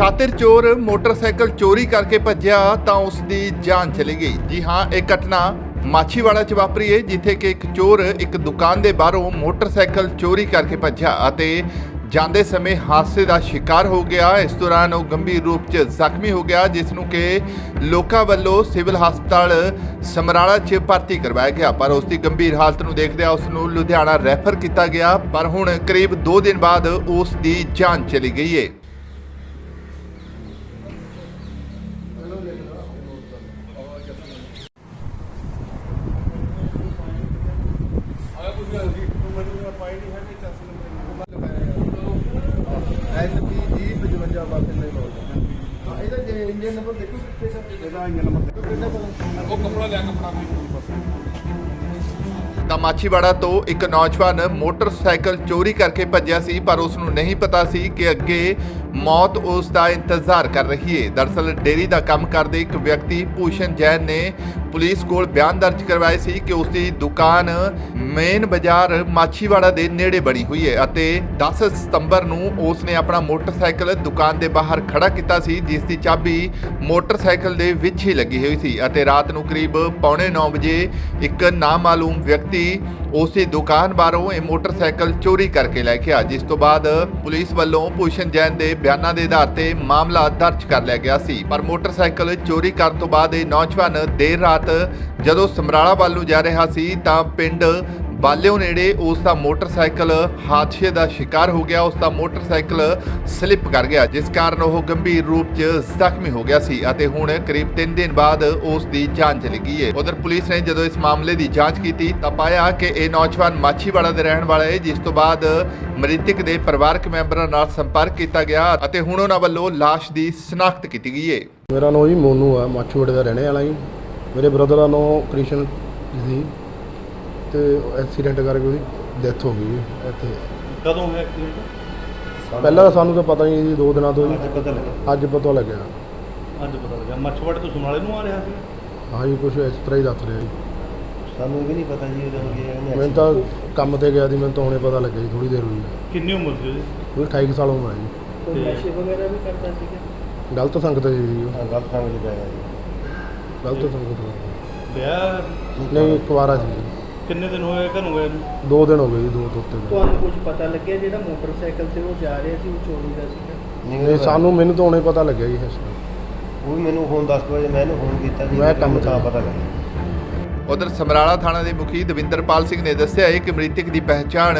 ਸ਼ਾਤਿਰ ਚੋਰ ਮੋਟਰਸਾਈਕਲ ਚੋਰੀ ਕਰਕੇ ਭੱਜਿਆ ਤਾਂ ਉਸ ਦੀ ਜਾਨ ਚਲੀ ਗਈ। ਜੀ ਹਾਂ, ਇਹ ਘਟਨਾ ਮਾਛੀਵਾੜਾ 'ਚ ਵਾਪਰੀ ਹੈ ਜਿੱਥੇ ਕਿ ਇੱਕ ਚੋਰ ਇੱਕ ਦੁਕਾਨ ਦੇ ਬਾਹਰੋਂ ਮੋਟਰਸਾਈਕਲ ਚੋਰੀ ਕਰਕੇ ਭੱਜਿਆ ਅਤੇ ਜਾਂਦੇ ਸਮੇਂ ਹਾਦਸੇ ਦਾ ਸ਼ਿਕਾਰ ਹੋ ਗਿਆ। ਇਸ ਦੌਰਾਨ ਉਹ ਗੰਭੀਰ ਰੂਪ 'ਚ ਜ਼ਖਮੀ ਹੋ ਗਿਆ, ਜਿਸ ਨੂੰ ਕਿ ਲੋਕਾਂ ਵੱਲੋਂ ਸਿਵਲ ਹਸਪਤਾਲ ਸਮਰਾਲਾ 'ਚ ਭਰਤੀ ਕਰਵਾਇਆ ਗਿਆ। ਪਰ ਉਸ ਦੀ ਗੰਭੀਰ ਹਾਲਤ ਨੂੰ ਦੇਖਦਿਆਂ ਉਸ ਨੂੰ ਲੁਧਿਆਣਾ ਰੈਫਰ ਕੀਤਾ ਗਿਆ। ਪਰ ਹੁਣ ਕਰੀਬ 2 ਦਿਨ ਬਾਅਦ ਉਸ ਦੀ ਜਾਨ ਚਲੀ ਗਈ ਹੈ ਐਨਪੀ ਜੀ 55 ਵਾਸਤੇ ਨਹੀਂ ਬੋਲਦਾ ਹਾਂ ਇਹਦਾ ਜੇ ਇੰਜਨ ਨੰਬਰ ਦੇਖੋ ਕਿੱਥੇ ਸਰ? ਇਹਦਾ ਇੰਜਨ ਨੰਬਰ ਦੇਖੋ। ਉਹ ਕੱਪੜਾ ਲਿਆ ਕੱਪੜਾ ਤਾਂ ਮਾਛੀਵਾੜਾ ਤੋਂ ਇੱਕ ਨੌਜਵਾਨ ਮੋਟਰਸਾਈਕਲ ਚੋਰੀ ਕਰਕੇ ਭੱਜਿਆ ਸੀ ਪਰ ਉਸ ਨੂੰ ਨਹੀਂ ਪਤਾ ਸੀ ਕਿ ਅੱਗੇ ਮੌਤ ਉਸ ਦਾ ਇੰਤਜ਼ਾਰ ਕਰ ਰਹੀ ਹੈ ਦਰਅਸਲ ਡੇਰੀ ਦਾ ਕੰਮ ਕਰਦੇ ਇੱਕ ਵਿਅਕਤੀ ਭੂਸ਼ਣ ਜੈਨ ਨੇ ਪੁਲਿਸ ਕੋਲ ਬਿਆਨ ਦਰਜ ਕਰਵਾਏ ਸੀ ਕਿ ਉਸ ਦੀ ਦੁਕਾਨ ਮੇਨ ਬਾਜ਼ਾਰ ਮਾਛੀਵਾੜਾ ਦੇ ਨੇੜੇ ਬਣੀ ਹੋਈ ਹੈ ਅਤੇ 10 ਸਤੰਬਰ ਨੂੰ ਉਸ ਨੇ ਆਪਣਾ ਮੋਟਰਸਾਈਕਲ ਦੁਕਾਨ ਦੇ ਬਾਹਰ ਖੜਾ ਕੀਤਾ ਸੀ, ਜਿਸ ਦੀ ਚਾਬੀ ਮੋਟਰਸਾਈਕਲ ਦੇ ਵਿੱਚ ਹੀ ਲੱਗੀ ਹੋਈ ਸੀ ਅਤੇ ਰਾਤ ਨੂੰ ਕਰੀਬ ਪੌਣੇ 9 ਵਜੇ ਇੱਕ ਨਾਮਾਲੂਮ ਵਿਅਕਤੀ ਉਸ ਦੁਕਾਨ ਬਾਹਰੋਂ ਇਹ ਮੋਟਰਸਾਈਕਲ ਚੋਰੀ ਕਰਕੇ ਲੈ ਗਿਆ ਜਿਸ ਤੋਂ ਬਾਅਦ ਪੁਲਿਸ ਵੱਲੋਂ ਭੂਸ਼ਣ ਜੈਨ ਦੇ ਬਿਆਨਾਂ ਦੇ ਆਧਾਰ ਤੇ ਮਾਮਲਾ ਦਰਜ ਕਰ ਲਿਆ ਗਿਆ ਸੀ। ਪਰ ਮੋਟਰਸਾਈਕਲ ਚੋਰੀ ਕਰਨ ਤੋਂ ਬਾਅਦ ਇਹ ਨੌਜਵਾਨ ਦੇਰ ਰਾਤ ਜਦੋਂ ਸਮਰਾਲਾ ਵੱਲ ਨੂੰ ਜਾ ਰਿਹਾ ਸੀ ਤਾਂ ਪਿੰਡ ਬਾਲਿਓ ਨੇੜੇ ਉਸ ਦਾ ਮੋਟਰਸਾਈਕਲ ਹਾਦਸੇ ਦਾ ਸ਼ਿਕਾਰ ਹੋ ਗਿਆ। ਉਸ ਦਾ ਮੋਟਰਸਾਈਕਲ ਸਲਿੱਪ ਕਰ ਗਿਆ, ਜਿਸ ਕਾਰਨ ਉਹ ਗੰਭੀਰ ਰੂਪ 'ਚ ਜ਼ਖਮੀ ਹੋ ਗਿਆ ਸੀ ਅਤੇ ਹੁਣ ਕਰੀਬ 3 ਦਿਨ ਬਾਅਦ ਉਸ ਦੀ ਜਾਨ ਚਲੀ ਗਈ ਹੈ। ਉਧਰ ਪੁਲਿਸ ਨੇ ਜਦੋਂ ਇਸ ਮਾਮਲੇ ਦੀ ਜਾਂਚ ਕੀਤੀ ਤਾਂ ਪਾਇਆ ਕਿ ਇਹ ਨੌਜਵਾਨ ਮਾਛੀਵਾੜਾ ਦੇ ਰਹਿਣ ਵਾਲਾ ਹੈ, ਜਿਸ ਤੋਂ ਬਾਅਦ ਮ੍ਰਿਤਕ ਦੇ ਪਰਿਵਾਰਕ ਮੈਂਬਰਾਂ ਨਾਲ ਸੰਪਰਕ ਕੀਤਾ ਗਿਆ ਅਤੇ ਹੁਣ ਉਹਨਾਂ ਵੱਲੋਂ ਲਾਸ਼ ਦੀ ਸ਼ਨਾਖਤ ਕੀਤੀ ਗਈ ਹੈ। ਮੇਰਾ ਨਾਮ ਜੀ ਮੋਨੂ ਆ, ਮਾਛੀਵਾੜੇ ਦਾ ਰਹਿਣੇ ਵਾਲਾ ਜੀ। ਮੇਰੇ ਬ੍ਰਦਰ ਦਾ ਨਾਮ ਕ੍ਰਿਸ਼ਨ ਸੀ। ਤੇ ਐਕਸੀਡੈਂਟ ਕਰਕੇ ਉਹਦੀ ਡੈਥ ਹੋ ਗਈ ਇੱਥੇ। ਕਦੋਂ ਹੋਇਆ ਐਕਸੀਡੈਂਟ ਪਹਿਲਾਂ ਤਾਂ ਸਾਨੂੰ ਤਾਂ ਪਤਾ ਨਹੀਂ ਜੀ ਦੋ ਦਿਨਾਂ ਤੋਂ ਜੀ ਅੱਜ ਪਤਾ ਲੱਗਾ ਅੱਜ ਪਤਾ ਲੱਗਿਆ। ਅੱਜ ਪਤਾ ਲੱਗਾ ਮੱਛਵਾੜੇ ਤੋਂ ਸਮਰਾਲੇ ਨੂੰ ਆ ਰਿਹਾ ਸੀ? ਹਾਂ ਜੀ ਕੁਝ ਇਸ ਤਰ੍ਹਾਂ ਹੀ ਦੱਸ ਰਿਹਾ ਜੀ। ਸਾਨੂੰ ਵੀ ਨਹੀਂ ਪਤਾ ਜੀ ਕੀ ਹੈ ਮੈਨੂੰ ਤਾਂ ਕੰਮ ਤੇ ਗਿਆ ਸੀ ਮੈਨੂੰ ਤਾਂ ਹੁਣੇ ਪਤਾ ਲੱਗਿਆ ਜੀ ਥੋੜੀ ਦੇਰ ਹੋਈ ਕਿੰਨੀ ਉਮਰ ਸੀ ਉਹਦੀ? ਉਹ 28 ਕੁ ਸਾਲ ਉਮਰ ਹੈ ਜੀ। ਤੇ ਗਲਤ ਸੰਗਤ ਸੀ ਜੀ ਉਹ, ਹਾਂ ਗਲਤ ਪੈ ਗਿਆ ਜੀ। ਗਲਤ ਸੰਗਤ ਸੀ। ਵਿਆਹ ਨਹੀਂ ਇੱਕ ਵਾਰਾ ਸੀ ਜੀ। ਕਿੰਨੇ ਦਿਨ ਹੋਏ ਘਰੋਂ ਗਏ ਨੂੰ ਦੋ ਦਿਨ ਹੋ ਗਏ ਜੀ ਦੋ ਤੋਂ ਉੱਤੇ। ਤੁਹਾਨੂੰ ਕੁਝ ਪਤਾ ਲੱਗਿਆ ਜਿਹੜਾ ਮੋਟਰਸਾਈਕਲ ਤੇ ਉਹ ਜਾ ਰਿਹਾ ਸੀ ਉਹ ਚੋਰੀ ਦਾ ਸੀਗਾ ਨਹੀਂ ਸਾਨੂੰ ਮੈਨੂੰ ਤਾਂ ਹੁਣੇ ਪਤਾ ਲੱਗਿਆ ਜੀ ਇਸ ਤਰ੍ਹਾਂ ਉਹ ਵੀ ਮੈਨੂੰ ਫੋਨ 10 ਵਜੇ ਮੈਂ ਇਹਨੂੰ ਫੋਨ ਕੀਤਾ ਜੀ ਮੈਂ ਕੰਮ ਤਾਂ। ਪਤਾ ਲੱਗਾ ਉਧਰ ਸਮਰਾਲਾ ਥਾਣਾ ਦੇ ਮੁਖੀ ਦਵਿੰਦਰਪਾਲ ਸਿੰਘ ਨੇ ਦੱਸਿਆ ਹੈ ਕਿ ਮ੍ਰਿਤਕ ਦੀ ਪਹਿਚਾਣ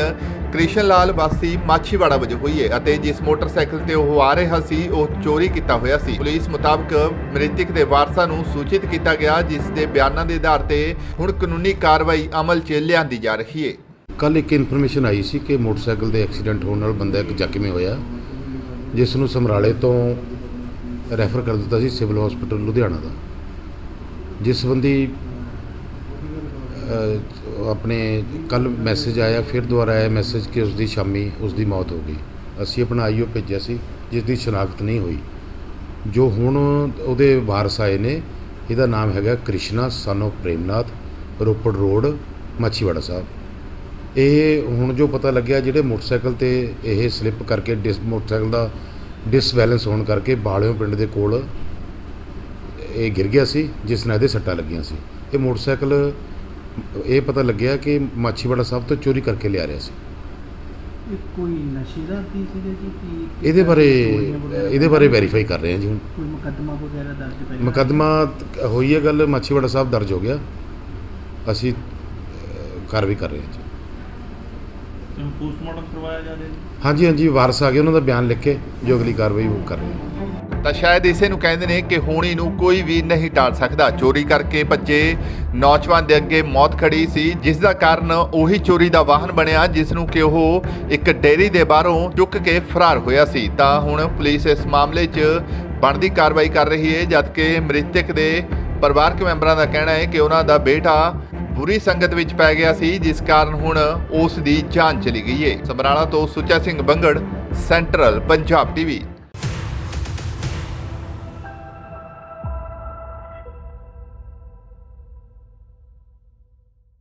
ਕ੍ਰਿਸ਼ਨ ਲਾਲ ਵਾਸੀ ਮਾਛੀਵਾੜਾ ਵਜੋਂ ਹੋਈ ਹੈ ਅਤੇ ਜਿਸ ਮੋਟਰਸਾਈਕਲ ਤੇ ਉਹ ਆ ਰਿਹਾ ਸੀ, ਉਹ ਚੋਰੀ ਕੀਤਾ ਹੋਇਆ ਸੀ। ਪੁਲਿਸ ਮੁਤਾਬਕ ਮ੍ਰਿਤਕ ਦੇ ਵਾਰਸਾਂ ਨੂੰ ਸੂਚਿਤ ਕੀਤਾ ਗਿਆ, ਜਿਸ ਦੇ ਬਿਆਨਾਂ ਦੇ ਆਧਾਰ ਤੇ ਹੁਣ ਕਾਨੂੰਨੀ ਕਾਰਵਾਈ ਅਮਲ 'ਚ ਲਿਆਂਦੀ ਜਾ ਰਹੀ ਹੈ। ਕੱਲ ਇੱਕ ਇਨਫੋਰਮੇਸ਼ਨ ਆਈ ਸੀ ਕਿ ਮੋਟਰਸਾਈਕਲ ਦੇ ਐਕਸੀਡੈਂਟ ਹੋਣ ਨਾਲ ਬੰਦਾ ਇੱਕ ਜ਼ਖਮੀ ਹੋਇਆ, ਜਿਸ ਨੂੰ ਸਮਰਾਲੇ ਤੋਂ ਰੈਫਰ ਕਰ ਦਿੱਤਾ ਸੀ ਸਿਵਲ ਹਸਪੀਟਲ ਲੁਧਿਆਣਾ ਦਾ। ਜਿਸ ਸੰਬੰਧੀ ਆਪਣੇ ਕੱਲ ਮੈਸੇਜ ਆਇਆ, ਫਿਰ ਦੁਬਾਰਾ ਆਇਆ ਮੈਸੇਜ ਕਿ ਉਸ ਦੀ ਸ਼ਾਮੀ ਉਸ ਦੀ ਮੌਤ ਹੋ ਗਈ। ਅਸੀਂ ਆਪਣਾ ਆਈਓ ਭੇਜਿਆ ਸੀ ਜਿਸ ਦੀ ਸ਼ਨਾਖਤ ਨਹੀਂ ਹੋਈ। ਜੋ ਹੁਣ ਉਹਦੇ ਵਾਰਸ ਆਏ ਨੇ, ਇਹਦਾ ਨਾਮ ਹੈਗਾ Krishna son of Premnath, Ropar road, Machhiwara Sahib. ਇਹ ਹੁਣ ਜੋ ਪਤਾ ਲੱਗਿਆ, ਜਿਹੜੇ ਮੋਟਰਸਾਈਕਲ ਤੇ ਇਹ ਸਲਿੱਪ ਕਰਕੇ ਡਿਸ ਮੋਟਰਸਾਈਕਲ ਦਾ ਡਿਸਬੈਲੈਂਸ ਹੋਣ ਕਰਕੇ ਬਾਲਿਓ ਪਿੰਡ ਦੇ ਕੋਲ ਇਹ ਗਿਰ ਗਿਆ ਸੀ, ਜਿਸ ਨਾਲ ਇਹਦੇ ਸੱਟਾਂ ਲੱਗੀਆਂ ਸੀ। ਇਹ ਮੋਟਰਸਾਈਕਲ ਇਹ ਪਤਾ ਲੱਗਿਆ ਕਿ ਮਾਛੀਵਾੜਾ ਸਾਹਿਬ ਤੋਂ ਚੋਰੀ ਕਰਕੇ ਲਿਆ ਰਿਹਾ ਸੀ। ਇਹ ਕੋਈ ਨਸ਼ੇ ਦਾ ਕੀ ਸੀਗਾ ਜੀ? ਕਿ ਇਹਦੇ ਬਾਰੇ ਇਹਦੇ ਬਾਰੇ ਵੈਰੀਫਾਈ ਕਰ ਰਹੇ ਹਾਂ ਜੀ ਹੁਣ। ਕੋਈ ਮੁਕੱਦਮਾ ਵਗੈਰਾ ਦਰਜ ਪਹਿਲਾਂ ਮੁਕੱਦਮਾ ਤ- ਹੋਈ ਹੈ ਗੱਲ ਮਾਛੀਵਾੜਾ ਸਾਹਿਬ ਦਰਜ ਹੋ ਗਿਆ। ਅਸੀਂ ਕਾਰਵਾਈ ਕਰ ਰਹੇ ਹਾਂ ਜੀ। ਤੇ ਪੋਸਟਮਾਰਟਮ ਕਰਵਾਇਆ ਜਾ ਰਿਹਾ ਜੀ? ਹਾਂਜੀ ਹਾਂਜੀ ਵਾਰਸ ਆ ਗਏ ਉਹਨਾਂ ਦਾ ਬਿਆਨ ਲਿਖ ਕੇ ਜੋ ਅਗਲੀ ਕਾਰਵਾਈ ਉਹ ਕਰ ਰਹੇ ਹਾਂ। ਤਾਂ ਸ਼ਾਇਦ ਇਸੇ ਨੂੰ ਕਹਿੰਦੇ ਨੇ ਕਿ ਹੋਣੀ ਨੂੰ ਕੋਈ ਵੀ ਨਹੀਂ ਟਾਲ ਸਕਦਾ। ਚੋਰੀ ਕਰਕੇ ਭੱਜੇ ਨੌਜਵਾਨ ਦੇ ਅੱਗੇ ਮੌਤ ਖੜੀ ਸੀ, ਜਿਸ ਦਾ ਕਾਰਨ ਉਹੀ ਚੋਰੀ ਦਾ ਵਾਹਨ ਬਣਿਆ, ਜਿਸ ਨੂੰ ਕਿ ਉਹ ਇੱਕ ਡੇਅਰੀ ਦੇ ਬਾਹਰੋਂ ਚੁੱਕ ਕੇ ਫਰਾਰ ਹੋਇਆ ਸੀ। ਤਾਂ ਹੁਣ ਪੁਲਿਸ ਇਸ ਮਾਮਲੇ 'ਚ ਬਣਦੀ ਕਾਰਵਾਈ ਕਰ ਰਹੀ ਹੈ, ਜਦਕਿ ਮ੍ਰਿਤਕ ਦੇ ਪਰਿਵਾਰਕ ਮੈਂਬਰਾਂ ਦਾ ਕਹਿਣਾ ਹੈ ਕਿ ਉਹਨਾਂ ਦਾ ਬੇਟਾ ਬੁਰੀ ਸੰਗਤ ਵਿੱਚ ਪੈ ਗਿਆ ਸੀ, ਜਿਸ ਕਾਰਨ ਹੁਣ ਉਸ ਦੀ ਜਾਨ ਚਲੀ ਗਈ ਹੈ। ਸਮਰਾਲਾ ਤੋਂ ਸੁੱਚਾ ਸਿੰਘ ਬੰਗੜ, ਸੈਂਟਰਲ ਪੰਜਾਬ ਟੀਵੀ।